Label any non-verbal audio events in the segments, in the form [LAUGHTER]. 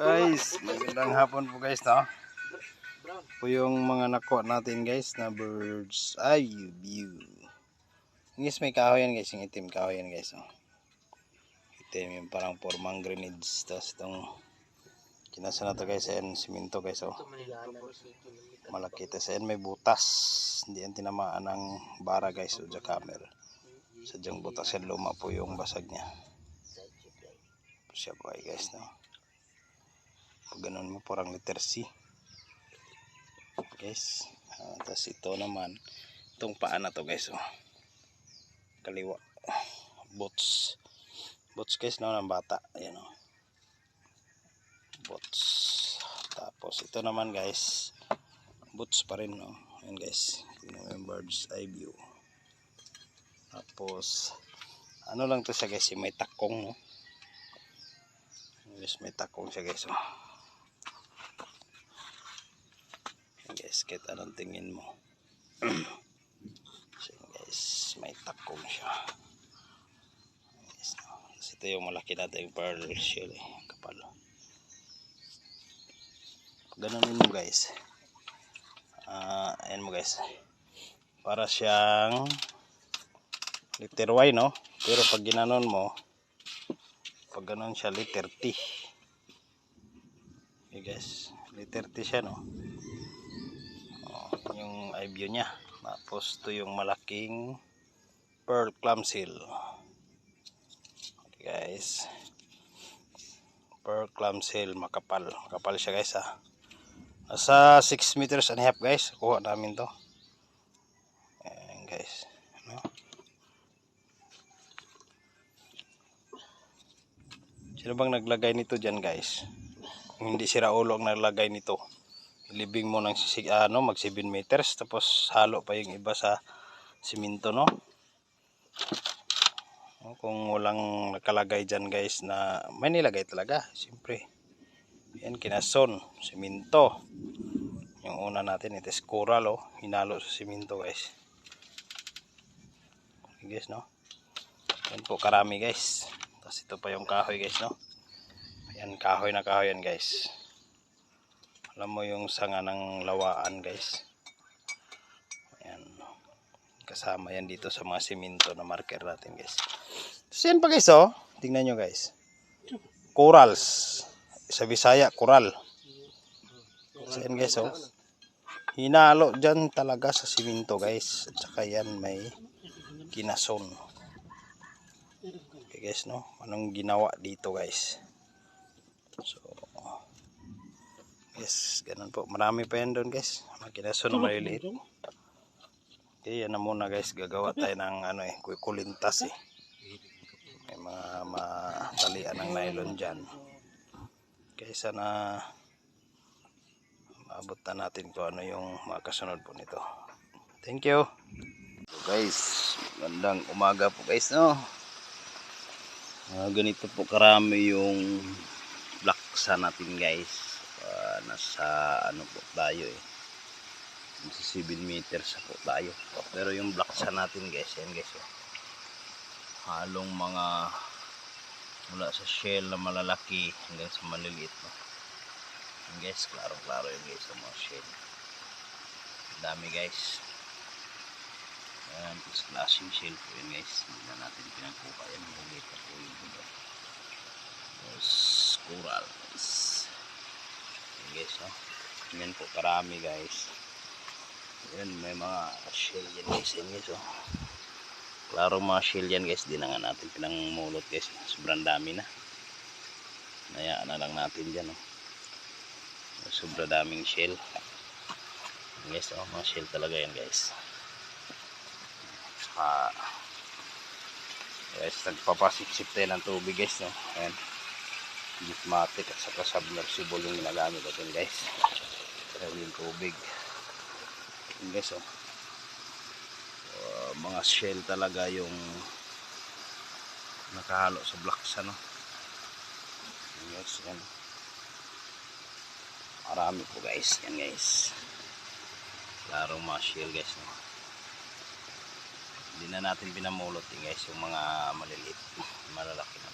Guys, magandang hapon po guys, no? Po yung mga nakuha natin guys na birds eye view. Guys, may kahoy yan guys, yung itim kahoy yan guys, no? Itim yung parang formang grenades. Tapos itong kinasa na to guys, ayan, siminto guys, oh. Malaki. Tapos ayan, may butas. Hindi yan tinamaan ng bara guys, o camera. Sadyang butas yan, luma po yung basag niya. Siya po ay guys, no? pag ganun mo parang letter C guys uh, tapos ito naman itong paa na to guys oh. kaliwa boots boots guys no ng bata. Ayan oh. boots. Tapos ito naman guys. Boots pa rin no. Ayan guys. Yung bird's eye view. Tapos ano lang to siya guys? May takong no? Guys may takong siya guys oh. guys kahit anong tingin mo. [CLEARS THROAT] So guys may takong siya ito yung malaki natin pearl shell eh, kapal. Ganonin mo guys. Ah ayan mo guys. Para siyang letter Y no? Pero pag ginanon mo pag ganon siya letter T. Okay guys. Letter T siya no? Oh, yung eye view niya. Tapos ito yung malaking pearl clam seal okay guys. Pearl clam seal makapal. Makapal siya guys ha nasa 6 meters and a half guys. Kuha namin to. Ayan guys. No? sino bang naglagay nito dyan guys? Kung hindi sira ulo ang naglagay nito libing mo ng sisig, ano, mag 7 meters tapos halo pa yung iba sa siminto no No, kung walang nakalagay dyan guys na may nilagay talaga siyempre. Yan kinason siminto. Yung una natin ito is coral oh. Hinalo sa siminto guys. Okay, guys no? Yan po karami guys. Tapos ito pa yung kahoy guys no? Yan kahoy na kahoy yan guys. Alam mo yung sanga ng lawaan guys? ayan kasama yan dito sa mga siminto na marker natin guys. Tapos yan pa guys oh. Tingnan nyo guys. Corals. Sa Bisaya coral. So yan guys oh. Hinalo dyan talaga sa siminto guys. At saka yan may kinason. Okay guys no? Anong ginawa dito guys? So Yes, ganun po. Marami pa yan doon guys. Makinaso na maliliit. Okay, yan na muna guys. Gagawa tayo ng ano eh, kulintas eh. May mga matalian ng nylon dyan. Okay, sana maabot na natin kung ano yung mga kasunod po nito. Thank you. So guys, magandang umaga po guys no. Ah, ganito po karami yung laksa natin guys uh, nasa ano po tayo eh 7 meters po tayo. Pero yung block sa natin guys yan guys oh. halong mga mula sa shell na malalaki hanggang sa maliliit no? yan guys klaro klaro yung guys sa mga shell. Dami guys. Yan is flashing shell po yun guys. Hindi na natin pinagkuha yan. Maliliit na po yung iba coral guys guys no yan po karami guys yan may mga shell yan guys. Yan guys oh. Klaro mga shell yan guys. Di na nga natin pinangmulot guys. Sobrang dami na. Nayaan na lang natin dyan oh. Sobrang daming shell. Yan guys oh. Mga shell talaga yan guys. Saka guys nagpapasiksip tayo ng tubig guys no. Ayan. Gitmatic at saka submersible yung ginagamit natin guys. Pero yung tubig yun guys oh. Uh, mga shell talaga yung nakahalo sa blocks ano. Yes yan. Marami po guys. Yan guys. Klarong mga shell guys no? hindi na natin pinamulot eh, guys yung mga maliliit malalaki na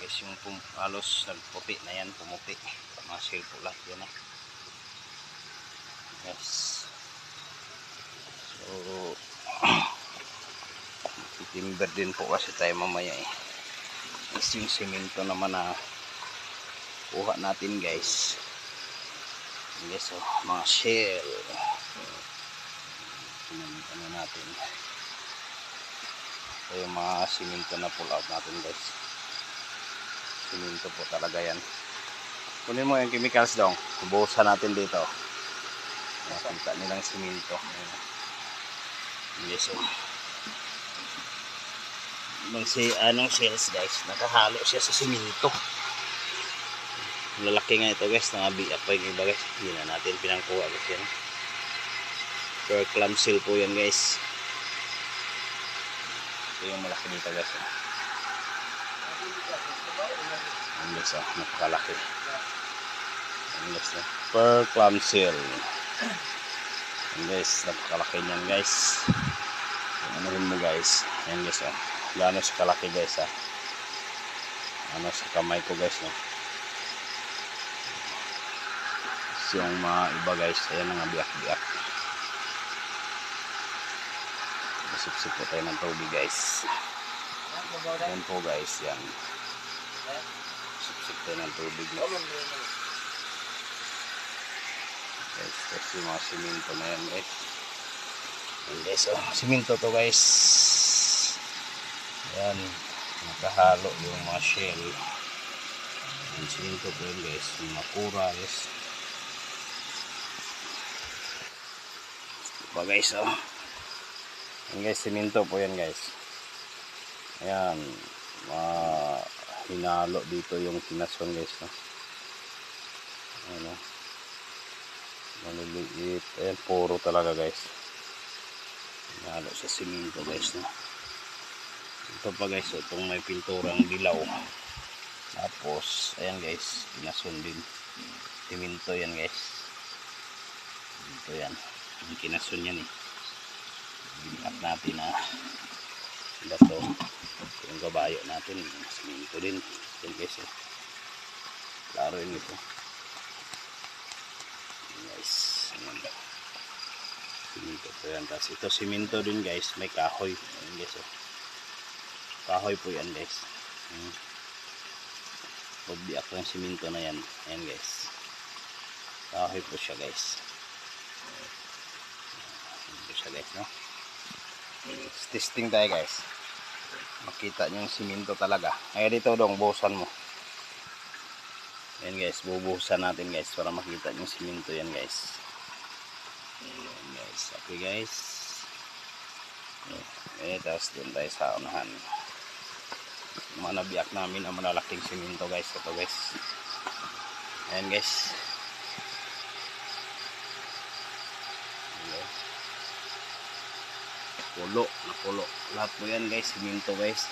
guys yung pum halos nagputi na yan pumuti. Mga shell po lahat yan eh. Yes so titimber din po kasi tayo mamaya eh. Is yung simento naman na kuha natin guys. Guys so mga shell. Na natin. Ito yung mga simento na pull out natin guys. Simento po talaga yan. Kunin mo yung chemicals daw bubuhusan natin dito. Makita nilang simento yes so Ibang si anong shells guys, nakahalo siya sa simento. Lalaki nga ito guys, nangabiak pa yung iba guys. Hindi na natin pinangkuha guys yan. Per clam seal po yan guys. Ito yung malaki dito guys. Ang guys ah, napakalaki. Ang guys ah. Per clam seal. Ang guys, napakalaki niyan guys. Ano rin mo guys. Ayan guys ah. Gano'n sa kalaki guys ha. Ano sa kamay ko guys no. So, yung mga iba guys, ayan ang biyak-biyak. Masipsip po tayo ng tubig guys. Ayan po guys, yan. Sipsip tayo ng tubig. No? Guys, yung mga simento na yan guys. Ayan guys, oh, simento to guys. Ayan, nakahalo yung mga shell. Ayan, simento po yun guys, mga corals. Diba guys, oh. Ayan guys, simento po yan guys. Ayan, mga hinalo dito yung tinason guys, no. Ayan, oh. Maliliit. Ayan, puro talaga guys. Hinalo sa simento guys, no. Ito pa guys, oh, itong may pinturang dilaw. Tapos, ayan guys, pinasun din. Siminto yan guys. Ito yan. Yung kinasun yan eh. Binikat natin na bato. Yung kabayo natin, siminto din. Yan guys, oh. Klaro yun ito. Guys. Ayan. Siminto. Po yan. Tapos ito siminto din guys, may kahoy. Ayan guys, oh. Kahoy po yan guys. Hmm. pagbiak ng siminto na yan. Ayan guys. Kahoy po siya guys. Ayan po guys no? Testing tayo guys. Makita nyo yung siminto talaga. Ay dito dong buhusan mo. Ayan guys bubuhusan natin guys para makita nyo yung siminto yan guys guys. Okay guys. Eh tapos doon tayo sa unahan. Mga nabiyak namin ang malalaking siminto guys. Ito guys. Ayan guys. Pulo na pulo. Lahat po yan guys. Siminto guys.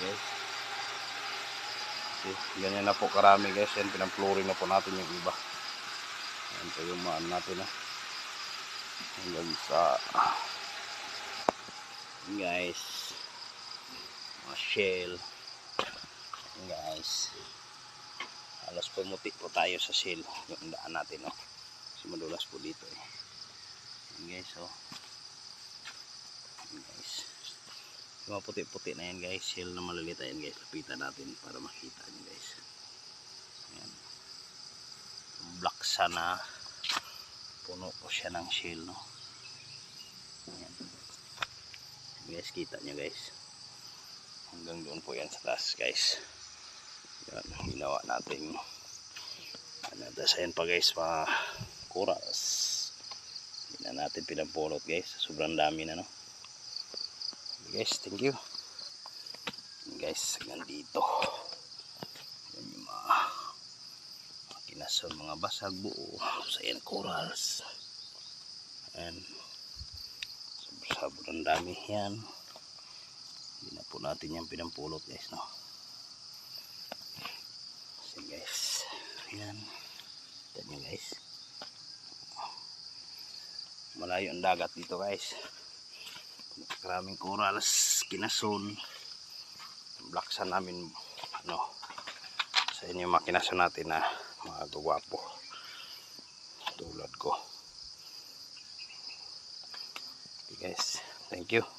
Guys. Okay. ganyan na po karami guys. Yan pinampluring na po natin yung iba yan po yung maan natin ha hanggang sa guys mga shell. Guys halos pumuti po tayo sa shell. Yung daan natin no? kasi madulas po dito eh. Guys oh. Guys yung puti-puti na yan guys shell na maliliit yan guys. Lapitan natin para makita nyo guys Ayan. Black sana puno po siya ng shell no? Ayan. Guys kita nyo guys. Hanggang doon po yan sa taas guys. Yan ginawa natin. Ano tapos ayan pa guys mga corals hindi na natin pinampulot guys. Sobrang dami na no? Guys thank you. Guys hanggang dito yan yung mga kinason mga basag buo sa yan corals. And sobrang dami yan. Hindi na po natin yan pinampulot guys no? So guys yan. Ito nyo guys. Malayo ang dagat dito guys. Maraming corals kinason blaksan namin ano sa inyo yung mga kinason natin na mga gwapo tulad ko. Okay guys. Thank you